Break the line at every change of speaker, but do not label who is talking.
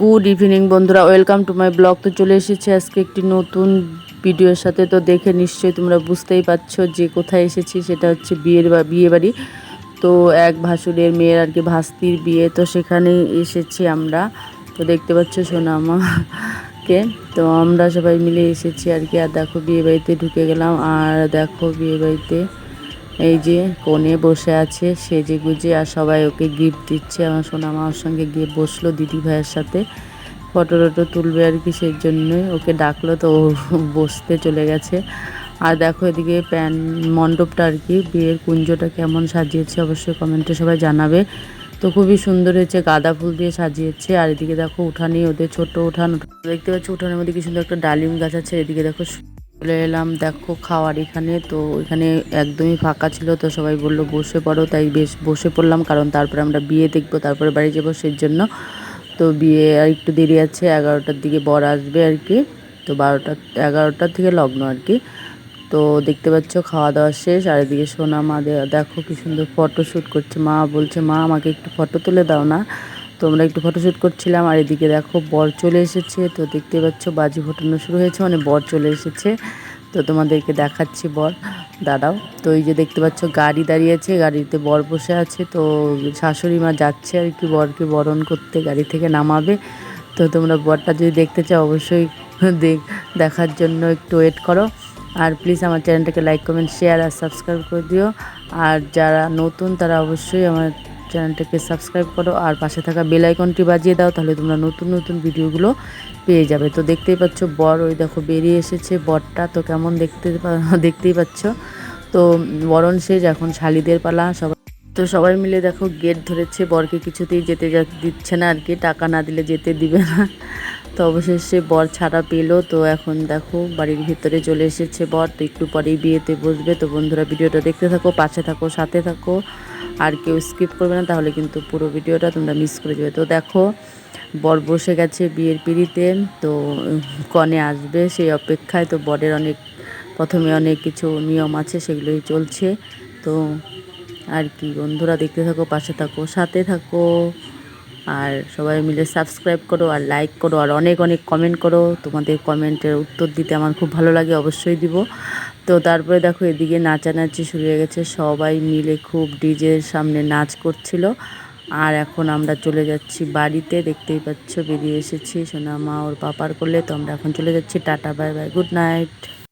Good evening বন্ধুরা। Welcome to my blog তো চলে এসেছি আজকে একটি নতুন ভিডিওর সাথে। তো দেখে নিশ্চয়ই তোমরা বুঝতেই পারছ যে কোথায় এসেছি, সেটা হচ্ছে বিয়ের বা বিয়ে বাড়ি তো এক ভাসুরের মেয়ের আর কি ভাস্তির বিয়ে। তো সেখানে এসেছি আমরা। তো দেখতে পাচ্ছ সোনামাকে। তো আমরা সবাই মিলে এসেছি আর কি। আর দেখো বিয়ে বাড়িতে ঢুকে গেলাম। আর দেখো বিয়ে বাড়িতে এই যে কোণে বসে আছে, সেজে গুজে আর সবাই ওকে গিফট দিচ্ছে। আমার সোনামা ওর সঙ্গে গিয়ে বসল দিদি ভাইয়ের সাথে। ফটো টটো তুলবে আর কি সেই জন্যই ওকে ডাকলো, তো ও বসতে চলে গেছে। আর দেখো এদিকে প্যান মণ্ডপটা আর কি, বিয়ের কুঞ্জটা কেমন সাজিয়েছে অবশ্যই কমেন্টে সবাই জানাবে। তো খুবই সুন্দর হয়েছে, গাঁদা ফুল দিয়ে সাজিয়েছে। আর এদিকে দেখো উঠানি ওদের ছোট উঠান, দেখতে পাচ্ছি উঠানের মধ্যে কি সুন্দর একটা ডালিম গাছ আছে, এদিকে দেখো চলে এলাম। দেখো খাওয়ার এখানে। তো এখানে একদমই ফাঁকা ছিল। তো সবাই বলল, বসে পড়ো। তাই বেশ বসে পড়লাম। কারণ তারপরে আমরা বিয়ে দেখব। তারপরে বাড়ি যাব সেই জন্য তো বিয়ে আর একটু দেরি আছে। এগারোটার দিকে বর আসবে আর কি। তো বারোটা এগারোটার থেকে লগ্ন আর কি। তো দেখতে পাচ্ছ, খাওয়া দাওয়া শেষ। আর এদিকে সোনা মা দেখো কি সুন্দর ফটো শ্যুট করছে। মা বলছে, মা, আমাকে একটু ফটো তুলে দাও না। তো আমরা একটু ফটোশ্যুট করছিলাম, আর এদিকে দেখো বর চলে এসেছে, তো দেখতে পাচ্ছ বাজি ফোটানো শুরু হয়েছে মানে বর চলে এসেছে। তো তোমাদেরকে দেখাচ্ছি বর, দাঁড়াও। তো এই যে দেখতে পাচ্ছ গাড়ি দাঁড়িয়ে আছে, গাড়িতে বর বসে আছে, তো শাশুড়ি মা যাচ্ছে আর কি, বরকে বরণ করতে গাড়ি থেকে নামাবে। তো তোমরা বরটা যদি দেখতে চাও, অবশ্যই দেখ, দেখার জন্য একটু ওয়েট করো। আর প্লিজ আমার চ্যানেলটাকে লাইক কমেন্ট শেয়ার আর সাবস্ক্রাইব করে দিও। আর যারা নতুন, তারা অবশ্যই আমার চ্যানেলটাকে সাবস্ক্রাইব করো আর পাশে থাকা বেল আইকনটি বাজিয়ে দাও, তাহলে তোমরা নতুন নতুন ভিডিওগুলো পেয়ে যাবে। তো দেখতেই পাচ্ছ, বর ওই দেখো বেরিয়ে এসেছে, বরটা তো কেমন দেখতে দেখতেই পাচ্ছ। তো বরণ শেষ, এখন শালিদের পালা, সবাই তো সবাই মিলে দেখো গেট ধরেছে, বরকে কিছুতেই যেতে যা দিচ্ছে না আর কি, টাকা না দিলে যেতে দিবে না। তো অবশেষে বর ছাড়া পেল, তো এখন দেখো বাড়ির ভিতরে চলে এসেছে বর, তো একটু পরেই বিয়েতে বসবে। তো বন্ধুরা, ভিডিওটা দেখতে থাকো, পাশে থাকো, সাথে থাকো। আর কেউ স্কিপ করবে না, তাহলে কিন্তু পুরো ভিডিওটা তোমরা মিস করে যাবে। তো দেখো, বর বসে গেছে বিয়ের পিড়িতে, তো কনে আসবে সেই অপেক্ষায়। তো বরের অনেক, প্রথমে অনেক কিছু নিয়ম আছে, সেগুলোই চলছে। তো আর কি, বন্ধুরা দেখতে থাকো, পাশে থাকো, সাথে থাকো। আর সবাই মিলে সাবস্ক্রাইব করো আর লাইক করো। আর অনেক অনেক কমেন্ট করো। তোমাদের কমেন্টের উত্তর দিতে আমার খুব ভালো লাগে, অবশ্যই দিব। তো তারপরে দেখো এদিকে নাচানাচি শুরু হয়ে গেছে। সবাই মিলে খুব ডিজের সামনে নাচ করছিল। আর এখন আমরা চলে যাচ্ছি বাড়িতে। দেখতেই পাচ্ছ বেরিয়ে এসেছি। সোনা মা ওর পাপার করলে তো আমরা এখন চলে যাচ্ছি। Tata, bye bye, good night.